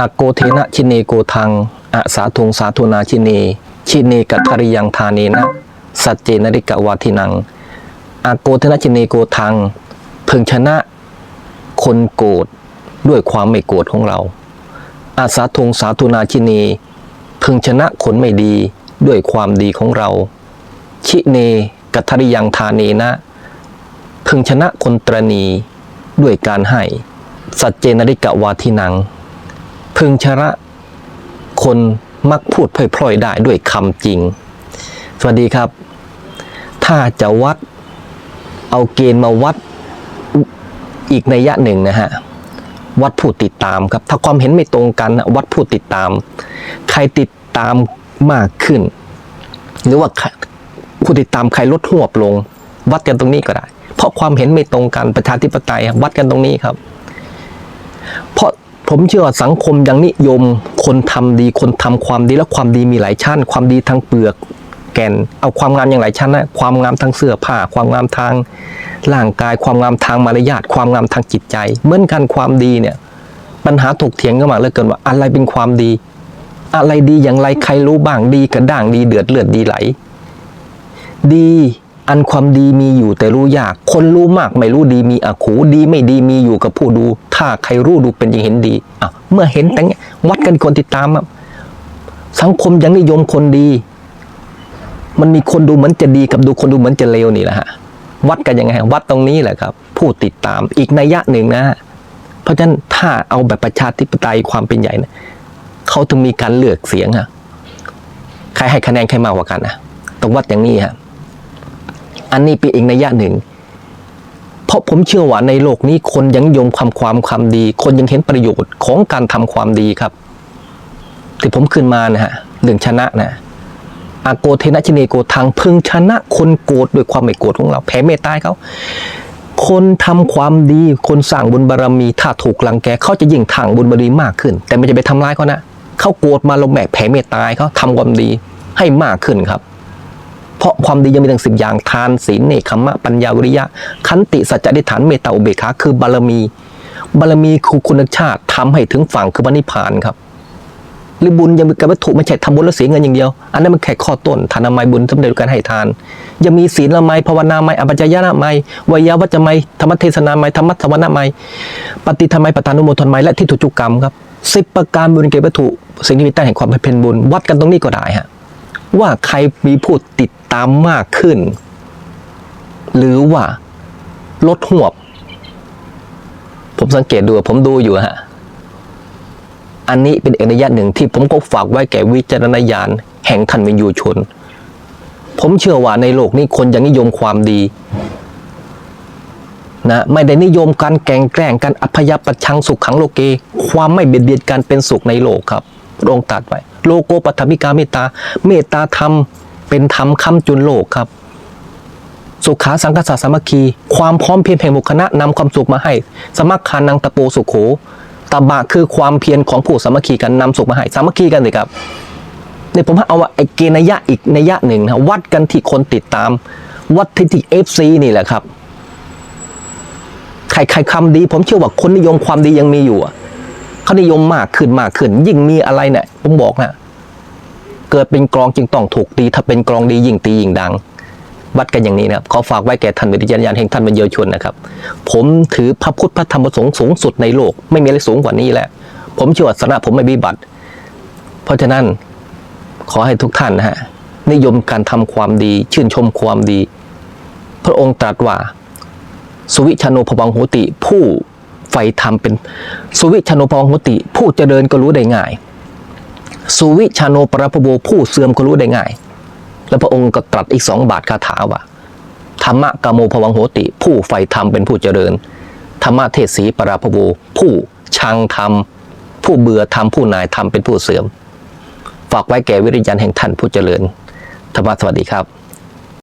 อโกเทนะชิเนโกทังอะสาทุงสาธุนาชิเน ชิเนกัทริยังทาเนนะสัจเจนริกวาทินังอโกเทนะชิเนโกทังเพึงชนะคนโกรธด้วยความไม่โกรธของเราอาสาทุงสาธุนาชิเนพึงชนะคนไม่ดีด้วยความดีของเรา ชิเนกัทริยังทาเนนะ พึงชนะคนตรณีด้วยการให้ สัจเจนริกะวาทินัง พึงชนะคนมักพูดพล่อยๆได้ด้วยคำจริง สวัสดีครับ ถ้าจะวัดเอาเกณฑ์มาวัดอีกในยะหนึ่งนะฮะ วัดผู้ติดตามครับ ถ้าความเห็นไม่ตรงกันวัดผู้ติดตาม ใครติดตามมากขึ้น หรือว่าผู้ติดตามใครลดหวบลง วัดกันตรงนี้ก็ได้ เพราะความเห็นไม่ตรงกันประชาธิปไตยวัดกันตรงนี้ครับ ผมเชื่อว่าสังคมยังนิยม คนทำดีคนทำความดีและความดีมีหลายชั้น ความดีทางเปลือกแก่น เอาความงามอย่างหลายชั้นนะความงามทางเสื้อผ้า ความงามทางร่างกาย ความงามทางมารยาทความงามทางจิตใจ เหมือนกันความดีเนี่ยปัญหาถกเถียงกันมาเลือเกินว่าอะไรเป็นความดี อะไรดีอย่างไรใครรู้บ้างดีกระด่างดีเดือดเลือดดีไหล ดีอันความดีมีอยู่แต่รู้ยาก คนรู้มากไม่รู้ดีมีอขูดีไม่ดีมีอยู่กับผู้ดู ถ้าใครรู้ดูเป็นยังเห็นดีอะเมื่อเห็นแต่เนี้วัดกันคนติดตามอะสังคมยังนิยมคนดี มันมีคนดูเหมือนจะดีกับดูคนดูเหมือนจะเลวนี่แหละฮะวัดกันยังไงฮะวัดตรงนี้แหละครับ ผู้ติดตามอีกนัยยะหนึ่งนะฮะเพราะฉะนั้นถ้าเอาแบบประชาธิปไตยความเป็นใหญ่นะเขาถึงมีการเลือกเสียงฮะใครให้คะแนนใครมากกว่ากันนะต้องวัดอย่างนี้ฮะอันนี้เป็นอีกนัยยะหนึ่ง เพราะผมเชื่อว่าในโลกนี้คนยังยมความความความดี คนยังเห็นประโยชน์ของการทำความดีครับที่ผมขึ้นมานะฮะเรื่องชนะนะอาโกเทนะชิเนโกทางพึงชนะคนโกรธด้วยความไม่โกรธของเราแผ่เมตตาเขาคนทำความดีคนสร้างบุญบารรมีถ้าถูกลังแกเขาจะยิ่งทางบุญบารมีมากขึ้น แต่ไม่จะไปทำร้ายเขานะเขาโกรธมาลงแบกแผ่เมตตาเขาทำความดีให้มากขึ้นครับ เพราะความดียังมีทั้งสิบอย่างทานศีลเนคขมะปัญญาวิริยะ ขันติสัจจะอธิฐานเมตตาอุเบกขาคือบารมี บารมีคือคุณชาติทำให้ถึงฝั่งคือพระนิพพานครับหรือบุญยังมีกับวัตถุไม่ใช่ทำบุญแล้วเสียเงินอย่างเดียว อันนั้นมันแค่ข้อต้นทานามัยบุญสำเร็จด้วยการให้ทาน ยังมีศีลละไมภาวนาไมอปัจจยนะไมวยาวัจจะไมธรรมเทศนาไมธรรมสวนาไมปฏิธรรมไมปตานุโมทนไมและที่ถูกจุกรรมครับสิบประการบุญเกวัตถุ สิ่งที่มีใต้แห่งความเป็นบุญ วัดกันตรงนี้ก็ได้ฮะ ว่าใครมีผู้ติดตามมากขึ้น หรือว่าลดหวบ ผมสังเกตดูผมดูอยู่ฮะ อันนี้เป็นเอกนัยะหนึ่งที่ผมก็ฝากไว้แก่วิจารณญาณแห่งท่านวินยูชน ผมเชื่อว่าในโลกนี้คนยังนิยมความดีนะไม่ได้นิยมการแกล้งแกล้งการอัพยาประชังสุขขังโลกเก ความไม่เบียดเบียนกันเป็นสุขในโลกครับ พระองค์ตรัดไว้โลโกปัทมิกาเมตตา เมตตาธรรมเป็นธรรมค้ำจุนโลกครับ สุขาสังคสสามัคคี ความพร้อมเพรียงแห่งหมุขณะนำความสุขมาให้ สมัคคานังตะโปสุโขตบะคือความเพียรของผู้สามัคคีกันนำสุขมาให้สามัคคีกันเลยครับเนี่ยผมเอาไอ้เกณยะอีกนยะหนึ่งนะวัดกันที่คนติดตาม วัดที่ที่เอฟซีนี่แหละครับใครใครคำดี ผมเชื่อว่าคนนิยมความดียังมีอยู่อะ เขานิยมมากขึ้นมากขึ้น ยิ่งมีอะไรเนี่ยผมบอกนะเกิดเป็นกรองจึงต้องถูกตี ถ้าเป็นกรองดียิ่งตียิ่งดัง วัดกันอย่างนี้นะครับขอฝากไว้แก่ท่านวิทยาญาณแห่งท่านบรรเยาวชนนะครับ ผมถือพระพุทธพระธรรมพระสงฆ์สูงสุดในโลก ไม่มีอะไรสูงกว่านี้แล้วผมเชื่อว่าสนะผมไม่วิบัติ เพราะฉะนั้นขอให้ทุกท่านนะฮะนิยมการทำความดี ชื่นชมความดี พระองค์ตรัสว่า สุวิชโนภวังโหติผู้ ฝ่ธรรมเป็นสุวิชโนภวังโหติ ผู้เจริญก็รู้ได้ง่าย สุวิชโนปรพโบผู้เสื่อมก็รู้ได้ง่าย แล้วพระองค์ก็ตรัสอีกสองบาทคาถาว่าธรรมะกามโมภวังโหติ ผู้ใฝ่ธรรมเป็นผู้เจริญ ธรรมะเทศีปราพโบผู้ชังธรรม ผู้เบื่อธรรมผู้นายธรรมเป็นผู้เสื่อม ฝากไว้แก่วิริยันแห่งท่านผู้เจริญ ธรรมะสวัสดีครับ